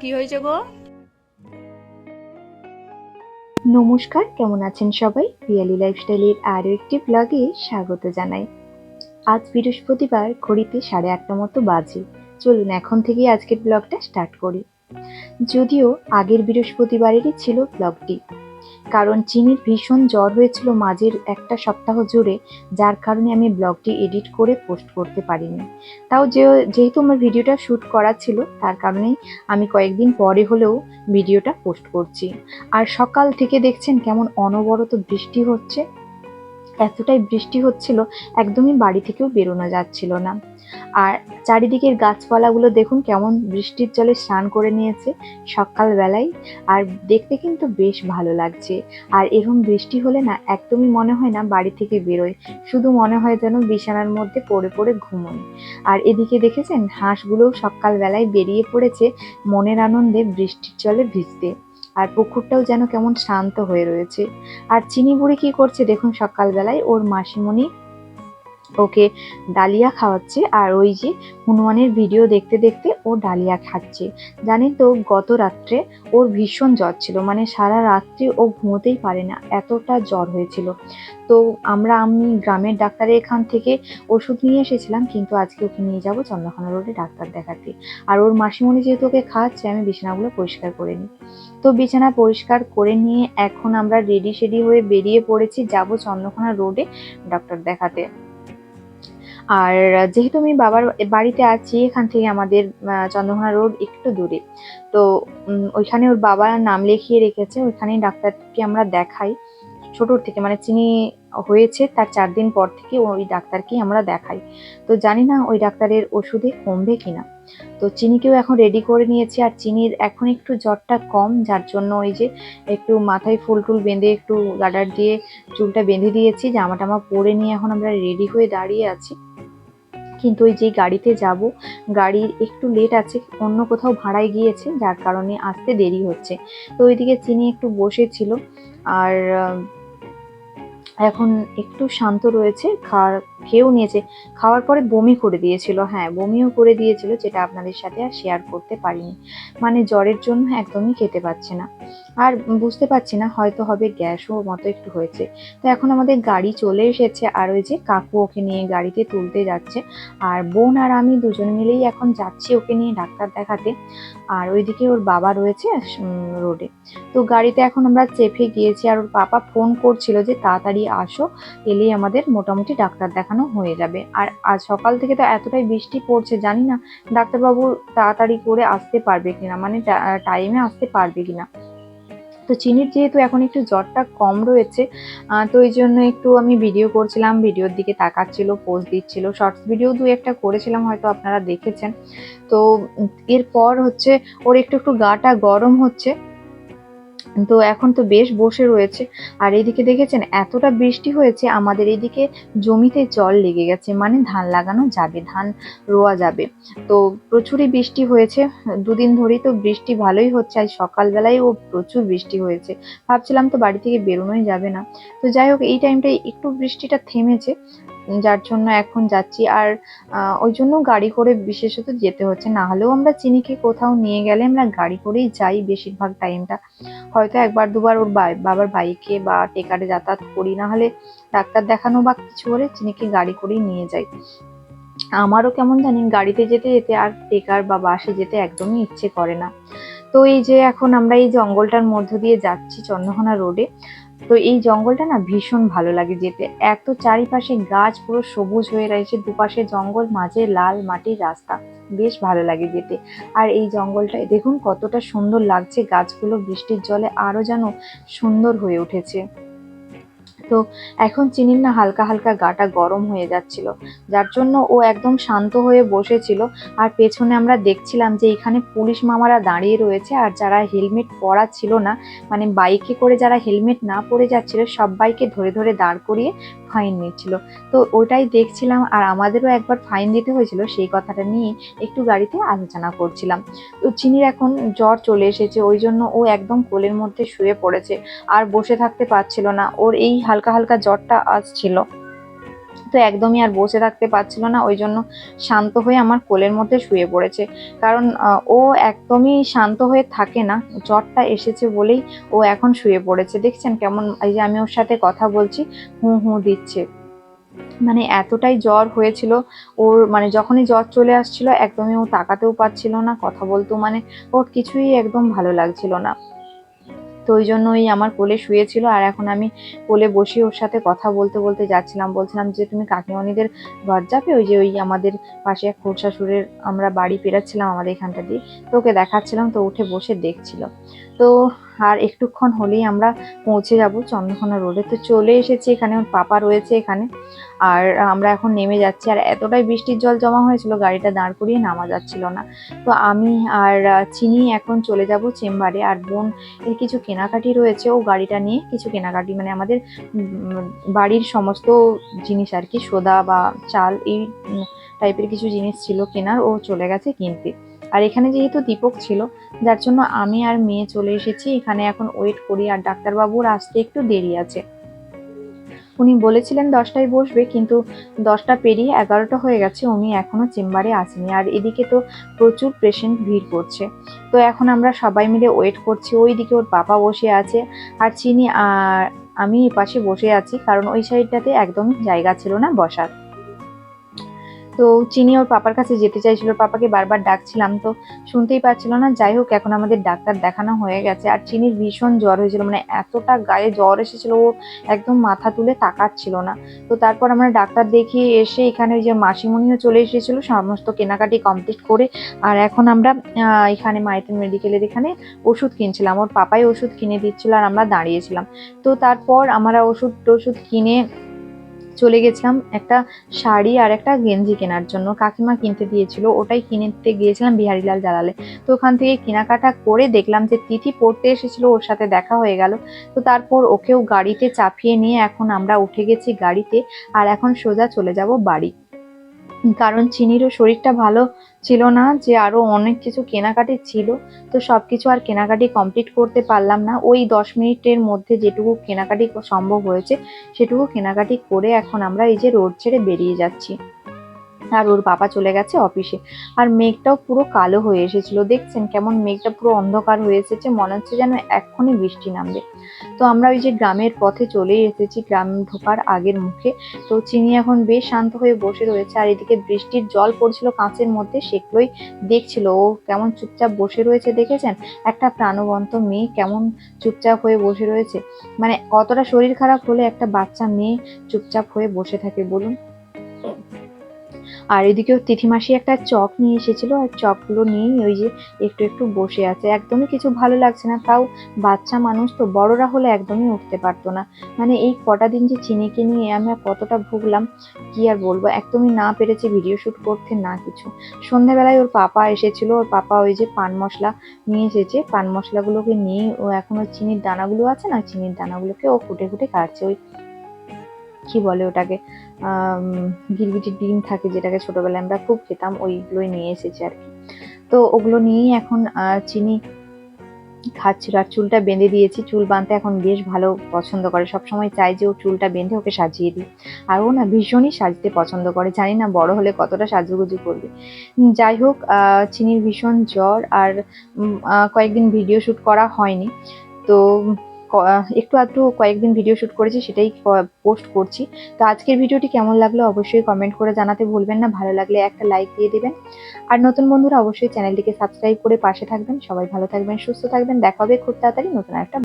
কি হয়েছে গো? নমস্কার, কেমন আছেন সবাই? রিয়ালি লাইফস্টাইলের আরও একটি ব্লগে স্বাগত জানাই। আজ বৃহস্পতিবার, ঘড়িতে সাড়ে আটটা মতো বাজে। চলুন এখন থেকে আজকের ব্লগটা স্টার্ট করি। যদিও আগের বৃহস্পতিবারেরই ছিল ব্লগটি। কারণ চিনির ভীষণ জ্বর হয়েছিল মাঝের একটা সপ্তাহ জুড়ে, যার কারণে আমি ব্লগটি এডিট করে পোস্ট করতে পারিনি। তাও যে, যেহেতু আমার ভিডিওটা শ্যুট করা ছিল, তার কারণেই আমি কয়েকদিন পরে হলেও ভিডিওটা পোস্ট করছি। আর সকাল থেকে দেখছেন কেমন অনবরত বৃষ্টি হচ্ছে। এতটাই বৃষ্টি হচ্ছিল, একদমই বাড়ি থেকেও বেরোনো যাচ্ছিল না। আর চারিদিকের গাছপালাগুলো দেখুন কেমন বৃষ্টির জলে স্নান করে নিয়েছে সকালবেলায়, আর দেখতে কিন্তু বেশ ভালো লাগছে। আর এরকম বৃষ্টি হলে না একদমই মনে হয় না বাড়ি থেকে বেরোয়, শুধু মনে হয় যেন বিছানার মধ্যে পড়ে পড়ে ঘুমোয়। আর এদিকে দেখেছেন হাঁসগুলোও সকালবেলায় বেরিয়ে পড়েছে মনের আনন্দে বৃষ্টির জলে ভিজতে। আর পুকুরটাও যেন কেমন শান্ত হয়ে রয়েছে। আর চিনি বুড়ি কি করছে দেখুন সকালবেলায়, ওর মাসিমণি ওকে ডালিয়া খাওয়াচ্ছে। আর ওই যে হনুমানের ভিডিও দেখতে দেখতে ও ডালিয়া খাচ্ছে। জানেন তো, গত রাত্রে ওর ভীষণ জ্বর ছিল। মানে সারা রাত্রি ও ঘুমোতেই পারে না। এতটা জ্বর হয়েছিল। তো আমরা, আমি গ্রামের ডাক্তারের এখান থেকে ওষুধ নিয়ে এসেছিলাম, কিন্তু আজকে ওকে নিয়ে যাব চন্দ্রখানা রোডে ডাক্তার দেখাতে। আর ওর মাসিমণি যেহেতু ওকে খাওয়াচ্ছে, আমি বিছানাগুলো পরিষ্কার করে নিই। তো বিছানা পরিষ্কার করে নিয়ে এখন আমরা রেডি সেডি হয়ে বেরিয়ে পড়েছি। যাব চন্দ্রকোনা রোডে ডক্টর দেখাতে। আর যেহেতু আমি বাবার বাড়িতে আছি, এখান থেকে আমাদের চন্দ্রকোনা রোড একটু দূরে। তো ওইখানে ওর বাবা নাম লিখিয়ে রেখেছে, ওইখানেই ডাক্তারকে আমরা দেখাই। ছোটোর থেকে মানে চিনি হয়েছে, তার চার দিন পর থেকে ওই ডাক্তারকেই আমরা দেখাই। তো জানি না ওই ডাক্তারের ওষুধে কমবে কিনা। তো চিনিকেও এখন রেডি করে নিয়েছি, আর চিনির এখন একটু জ্বরটা কম, যার জন্য ওই যে একটু মাথায় ফুল টুল বেঁধে একটু গাডার দিয়ে চুলটা বেঁধে দিয়েছি জামা টামা পরে নিয়ে এখন আমরা রেডি হয়ে দাঁড়িয়ে আছি। কিন্তু ওই যে গাড়িতে যাব, গাড়ির একটু লেট আছে, অন্য কোথাও ভাড়ায় গিয়েছে, যার কারণে আসতে দেরি হচ্ছে। তো ওইদিকে চিনি একটু বসেছিল, আর এখন একটু শান্ত রয়েছে, খাওয়ার খেয়েও নিয়েছে। খাওয়ার পরে বমি করে দিয়েছিল হ্যাঁ বমিও করে দিয়েছিল, যেটা আপনাদের সাথে আর শেয়ার করতে পারিনি। মানে জ্বরের জন্য একদমই খেতে পাচ্ছে না। আর বুঝতে পারছি না, হয়তো হবে গ্যাসও মতো একটু হয়েছে। তো এখন আমাদের গাড়ি চলে এসেছে, আর ওই যে কাকু ওকে নিয়ে গাড়িতে তুলতে যাচ্ছে। আর বোন আর আমি দুজন মিলেই এখন যাচ্ছি ওকে নিয়ে ডাক্তার দেখাতে। আর ওইদিকে ওর বাবা রয়েছে রোডে। তো গাড়িতে এখন আমরা চেপে গিয়েছি, আর ওর পাপা ফোন করছিল যে তাড়াতাড়ি আসো, এলেই আমাদের মোটামুটি ডাক্তার দেখানো হয়ে যাবে। আর আজ সকাল থেকে তো এতটাই বৃষ্টি পড়ছে, জানি না ডাক্তারবাবু তাড়াতাড়ি করে আসতে পারবে কিনা মানে টাইমে আসতে পারবে কিনা। তো চিনির যেহেতু এখন একটু জ্বরটা কম রয়েছে তো এই জন্য একটু আমি ভিডিও করছিলাম ভিডিওর দিকে তাকাচ্ছিল পোস্ট দিচ্ছিল শর্টস ভিডিও দু একটা করেছিলাম, হয়তো আপনারা দেখেছেন। তো এরপর হচ্ছে ওর একটু একটু গাটা গরম হচ্ছে। তো এখন তো বেশ বসে রয়েছে। আর এদিকে দেখেছেন, এতটা বৃষ্টি হয়েছে, আমাদের এদিকে জমিতে জল লেগে গেছে মানে ধান লাগানো যাবে, ধান রোয়া যাবে। তো প্রচুরই বৃষ্টি হয়েছে, দুদিন ধরেই তো বৃষ্টি ভালোই হচ্ছে, আজ সকালবেলায় ও প্রচুর বৃষ্টি হয়েছে। ভাবছিলাম তো বাড়ি থেকে বেরোনোই যাবে না। তো যাই হোক, এই টাইমটায় একটু বৃষ্টিটা থেমেছে। যার জন্য এখন যাচ্ছি। আর ওই জন্য গাড়ি করে বিশেষত যেতে হচ্ছে। না হলেও আমরা চিনিকে কোথাও নিয়ে গেলে আমরা গাড়ি করেই যাই বেশিরভাগ টাইমটা হয়তো একবার দুবার ওর বাবার বাইকে বা টেকারে যাতায়াত করি। না হলে ডাক্তার দেখানো বা কিছু হলে চিনিকে গাড়ি করেই নিয়ে যাই। আমারও কেমন জানি গাড়িতে যেতে যেতে আর টেকার বা বাসে যেতে একদমই ইচ্ছে করে না। তো এই যে এখন আমরা এই জঙ্গলটার মধ্য দিয়ে যাচ্ছি চন্দ্রকোনা রোডে তো এই জঙ্গলটা না ভীষণ ভালো লাগে যেতে। এত চারিপাশে গাছ পুরো সবুজ হয়ে রয়েছে, দুপাশে জঙ্গল, মাঝে লাল মাটির রাস্তা। বেশ ভালো লাগে যেতে। আর এই জঙ্গলটায় দেখুন কতটা সুন্দর লাগছে, গাছগুলো বৃষ্টির জলে আরও যেন সুন্দর হয়ে উঠেছে। তো এখন চিনির না হালকা হালকা গাটা গরম হয়ে যাচ্ছিল, যার জন্য ও একদম শান্ত হয়ে বসেছিল আর পেছনে আমরা দেখছিলাম যে এখানে পুলিশ মামারা দাঁড়িয়ে রয়েছে আর যারা হেলমেট পরা ছিল না মানে বাইকে করে যারা হেলমেট না পরে যাচ্ছিল বাইকে ধরে ধরে দাঁড় করিয়ে ফাইন নিচ্ছিল। তো ওটাই দেখছিলাম আর আমাদেরও একবার ফাইন দিতে হয়েছিল, সেই কথাটা নিয়ে একটু গাড়িতে আলোচনা করছিলাম। তো চিনির এখন জ্বর চলে এসেছে, ওই জন্য ও একদম কোলের মধ্যে শুয়ে পড়েছে আর বসে থাকতে পারছিল না। ওর এই হালকা হালকা জ্বরটা আসছিল। তো একদমই আর বসে থাকতে পারছিল না, ওই জন্য শান্ত হয়ে আমার কোলের মধ্যে শুয়ে পড়েছে। কারণ ও একদমই শান্ত হয়ে থাকে না, জ্বরটা এসেছে বলেই ও এখন শুয়ে পড়েছে। দেখছেন কেমন, এই যে আমি ওর সাথে কথা বলছি, হু হু দিচ্ছে। মানে এতটাই জ্বর হয়েছিল, ওর মানে যখনই জ্বর চলে আসছিল, একদমই ও তাকাতেও পারছিল না, কথা বলতো মানে ওর কিছুই একদম ভালো লাগছিল না। তো ওই জন্য ওই আমার কোলে শুয়েছিল আর এখন আমি কোলে বসে ওর সাথে কথা বলতে বলতে যাচ্ছিলাম। বলছিলাম যে, তুমি কাকিমণিদের ঘর যাবে? ওই যে ওই আমাদের পাশে এক খোরশাশুড়ের আমরা বাড়ি পেরাচ্ছিলাম আমাদের এখানটা দিয়ে। তো ওকে দেখাচ্ছিলাম, তো উঠে বসে দেখছিল। তো আর একটুক্ষণ হলেই আমরা পৌঁছে যাব চন্দ্রকোনা রোডে। তো চলে এসেছি এখানে, ওর পাপা রয়েছে এখানে। আর আমরা এখন নেমে যাচ্ছি। আর এতটাই বৃষ্টির জল জমা হয়েছিল, গাড়িটা দাঁড় করিয়ে নামা যাচ্ছিল না। তো আমি আর চিনি এখন চলে যাব চেম্বারে। আর বোন, এর কিছু কেনাকাটি রয়েছে, ও গাড়িটা নিয়ে কিছু কেনাকাটি মানে আমাদের বাড়ির সমস্ত জিনিস আর কি, সোদা বা চাল, এই টাইপের কিছু জিনিস ছিল কেনার, ও চলে গেছে কিনতে। আর এখানে যেহেতু দীপক ছিল, যার জন্য আমি আর মেয়ে চলে এসেছি। এখানে এখন ওয়েট করি। আর ডাক্তারবাবুর আসতে একটু দেরি আছে। উনি বলেছিলেন দশটায় বসবে, কিন্তু দশটা পেরিয়ে এগারোটা হয়ে গেছে, উনি এখনও চেম্বারে আসেনি। আর এদিকে তো প্রচুর পেশেন্ট ভিড় করছে। তো এখন আমরা সবাই মিলে ওয়েট করছি ওই দিকে ওর বাবা বসে আছে, আর চিনি, আর আমি এপাশে পাশে বসে আছি, কারণ ওই সাইডটাতে একদম জায়গা ছিল না বসার। তো চিনি ওর পাপার কাছে যেতে চাইছিল, পাপাকে বারবার ডাকছিলাম, তো শুনতেই পাচ্ছিল না। যাই হোক, এখন আমাদের ডাক্তার দেখানো হয়ে গেছে। আর চিনির ভীষণ জ্বর হয়েছিল মানে এতটা গায়ে জ্বর এসেছিল, ও একদম মাথা তুলে তাকাচ্ছিল না। তো তারপর আমরা ডাক্তার দেখিয়ে এসে এখানে ওই যে মাসিমণিও চলে এসেছিল, সমস্ত কেনাকাটি কমপ্লিট করে। আর এখন আমরা এখানে মাইতেন মেডিকেলের এখানে ওষুধ কিনছিলাম। ওর পাপাই ওষুধ কিনে দিচ্ছিল আর আমরা দাঁড়িয়েছিলাম। তো তারপর আমরা ওষুধ টষুধ কিনে চলে গেছিলাম একটা শাড়ি আর একটা গেঞ্জি কেনার জন্য। কাকিমা কিনতে দিয়েছিল, ওটাই কিনতে গিয়েছিলাম বিহারিলাল জালালে তো ওখান থেকে কেনাকাটা করে দেখলাম যে তিথি পড়তে এসেছিল, ওর সাথে দেখা হয়ে গেল। তো তারপর ওকেও গাড়িতে চাপিয়ে নিয়ে এখন আমরা উঠে গেছি গাড়িতে, আর এখন সোজা চলে যাব বাড়ি। কারণ চিনিরও শরীরটা ভালো ছিল না, যে আরও অনেক কিছু কেনাকাটি ছিল, তো সব কিছু আর কেনাকাটি কমপ্লিট করতে পারলাম না। ওই দশ মিনিটের মধ্যে যেটুকু কেনাকাটি সম্ভব হয়েছে, সেটুকু কেনাকাটি করে এখন আমরা এই যে রোড ছেড়ে বেরিয়ে যাচ্ছি। আর ওর বাবা চলে গেছে অফিসে আর মেঘটাও পুরো কালো হয়ে এসেছিল। দেখছেন কেমন মেঘটা পুরো অন্ধকার হয়ে এসেছে, মনে হচ্ছে যেন এক্ষুনি বৃষ্টি নামবে। তো আমরা ওই যে গ্রামের পথে চলেই এসেছি, গ্রাম ঢোকার আগের মুখে। তো চিনি এখন বেশ শান্ত হয়ে বসে রয়েছে, আর এদিকে বৃষ্টির জল পড়ছিল কাঁচের মধ্যে, সেগুলোই দেখছিল। ও কেমন চুপচাপ বসে রয়েছে, দেখেছেন? একটা প্রাণবন্ত মেয়ে কেমন চুপচাপ হয়ে বসে রয়েছে। মানে কতটা শরীর খারাপ হলে একটা বাচ্চা মেয়ে চুপচাপ হয়ে বসে থাকে, বলুন। আর এদিকেও তিথিমাসি একটা চক নিয়ে এসেছিল, আর চকগুলো নিয়েই ওই যে একটু একটু বসে আছে। একদমই কিছু ভালো লাগছে না, তাও বাচ্চা মানুষ তো, বড়রা হলে একদমই উঠতে পারতো না। মানে এই কটা দিন যে চিনিকে নিয়ে আমরা কতটা ভুগলাম, কি আর বলব? একদমই না পেরেছি ভিডিও শুট করতে, না কিছু। সন্ধ্যাবেলায় ওর পাপা এসেছিল, ওর পাপা ওই যে পান মশলা নিয়ে এসেছে। পান মশলাগুলোকে নিয়ে ও এখন ওই চিনির দানাগুলো আছে না, চিনির দানাগুলোকে ও ফুটে ফুটে কাটছে। ওই কি বলে ওটাকে? গিরগিটির ডিম থাকে যেটাকে ছোটবেলায় আমরা খুব খেতাম, ওইগুলোই নিয়ে এসেছি আর কি। তো ওগুলো নিয়েই এখন চিনি খাচ্ছিল আর চুলটা বেঁধে দিয়েছি। চুল বাঁধতে এখন বেশ ভালো পছন্দ করে। সবসময় চাই যে ও চুলটা বেঁধে ওকে সাজিয়ে দিই। আর ও না ভীষণই সাজতে পছন্দ করে। জানি না বড় হলে কতটা সাজুগুজু করবে। যাই হোক চিনির ভীষণ জ্বর আর কয়েকদিন ভিডিও শুট করা হয়নি। তো একটু আধটু কয়েকদিন ভিডিও শ্যুট করেছি, সেটাই পোস্ট করছি। তো আজকের ভিডিওটি কেমন লাগল অবশ্যই কমেন্ট করে জানাতে ভুলবেন না। ভালো লাগলে একটা লাইক দিয়ে দেবেন। আর নতুন বন্ধুরা অবশ্যই চ্যানেলটিকে সাবস্ক্রাইব করে পাশে থাকবেন। সবাই ভালো থাকবেন, সুস্থ থাকবেন। দেখা হবে খুব তাড়াতাড়ি নতুন একটা